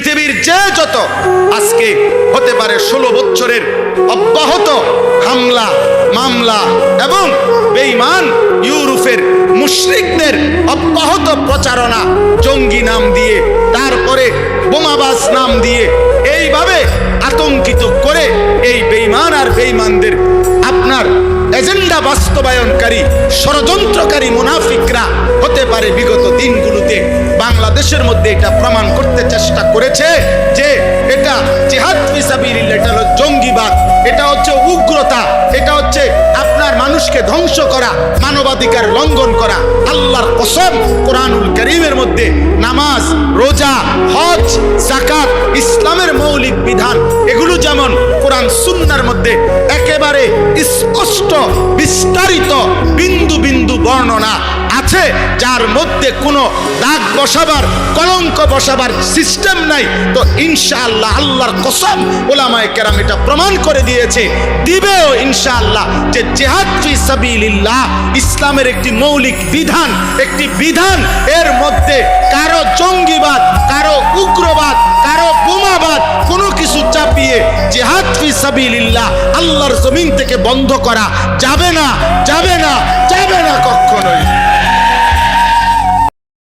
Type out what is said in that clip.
পৃথিবীর যে যত আজকে হতে পারে ষোলো বছরের অব্যাহত হামলা, মামলা এবং বেঈমান ইউরোপের মুশরিকদের অব্যাহত প্রচারণা জঙ্গি নাম দিয়ে, তারপরে বোমাবাজ নাম দিয়ে এইভাবে আতঙ্কিত করে এই বেঈমান আর বেঈমানদের আপনার এজেন্ডা বাস্তবায়নকারী, ষড়যন্ত্রকারী মুনাফিকরা হতে পারে বিগত দিনগুলোতে বাংলাদেশের মধ্যে এটা প্রমাণ করতে চেষ্টা করেছে যে এটা জেহাদ ফিসাবিলিল্লাহ এটা হলো জঙ্গিবাদ, এটা হচ্ছে উগ্রতা, এটা হচ্ছে আপনার মানুষকে ধ্বংস করা, মানবাধিকার লঙ্ঘন করা, আল্লাহর কসম কোরআনুল করিমের মধ্যে নামাজ, রোজা, হজ জাকাত ইসলামের মৌলিক বিধান, এগুলো যেমন কোরআন সুন্নার মধ্যে একেবারে স্পষ্ট, বিস্তারিত, বিন্দু বিন্দু বর্ণনা আছে, যার মধ্যে কোনো দাগ বসাবার, কলঙ্ক বসাবার সিস্টেম নাই। তো ইনশাআল্লাহ আল্লাহর কসম ওলামায়ে কেরাম এটা প্রমাণ করে দিয়েছে। দিবেও ইনশাআল্লাহ যে জেহাদ ফি সাবিলিল্লাহ ইসলামের একটি মৌলিক বিধান, একটি বিধান, এর মধ্যে কারও জঙ্গিবাদ, কারও উগ্রবাদ, কারও বোমাবাদ কোনো কিছু চাপিয়ে জেহাদ ফি সাবিলিল্লাহ আল্লাহর জমিন থেকে বন্ধ করা যাবে না যাবে না যাবে না কখনোই